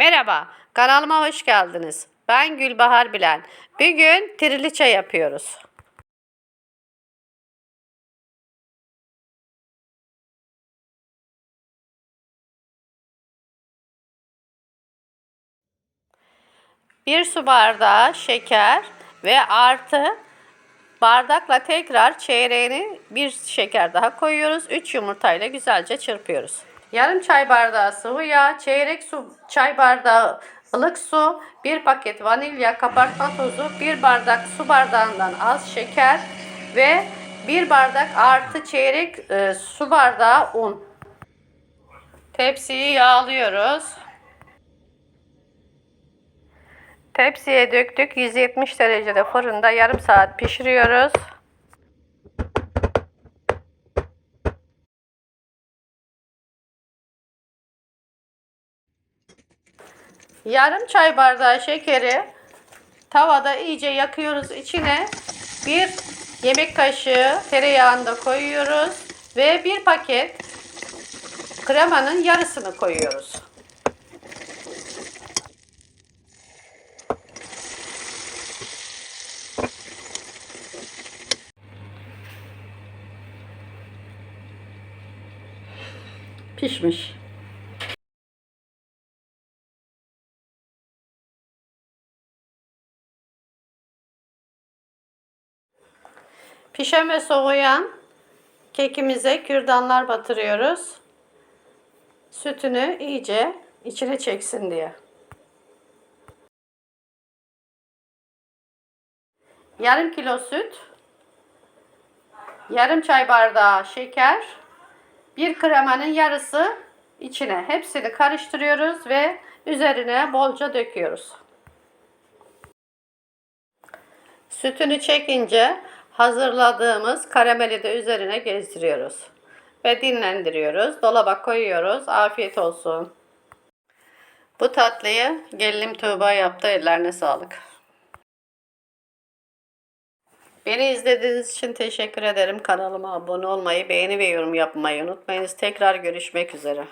Merhaba, kanalıma hoş geldiniz. Ben Gülbahar Bilen. Bugün triliçe yapıyoruz. Bir su bardağı şeker ve artı bardakla tekrar çeyreğini bir şeker daha koyuyoruz. 3 yumurtayla güzelce çırpıyoruz. Yarım çay bardağı sıvı yağ, çeyrek su çay bardağı ılık su, bir paket vanilya, kabartma tozu, bir bardak su bardağından az şeker ve bir bardak artı çeyrek e, su bardağı un. Tepsiyi yağlıyoruz. Tepsiye döktük. 170 derecede fırında yarım saat pişiriyoruz. Yarım çay bardağı şekeri tavada iyice yakıyoruz. İçine bir yemek kaşığı tereyağını da koyuyoruz ve bir paket kremanın yarısını koyuyoruz. Pişmiş. Pişen soğuyan kekimize kürdanlar batırıyoruz. Sütünü iyice içine çeksin diye. Yarım kilo süt, yarım çay bardağı şeker, bir kremanın yarısı içine. Hepsini karıştırıyoruz ve üzerine bolca döküyoruz. Sütünü çekince hazırladığımız karameli de üzerine gezdiriyoruz. Ve dinlendiriyoruz. Dolaba koyuyoruz. Afiyet olsun. Bu tatlıyı gelinim Tuğba yaptı. Ellerine sağlık. Beni izlediğiniz için teşekkür ederim. Kanalıma abone olmayı, beğeni ve yorum yapmayı unutmayınız. Tekrar görüşmek üzere.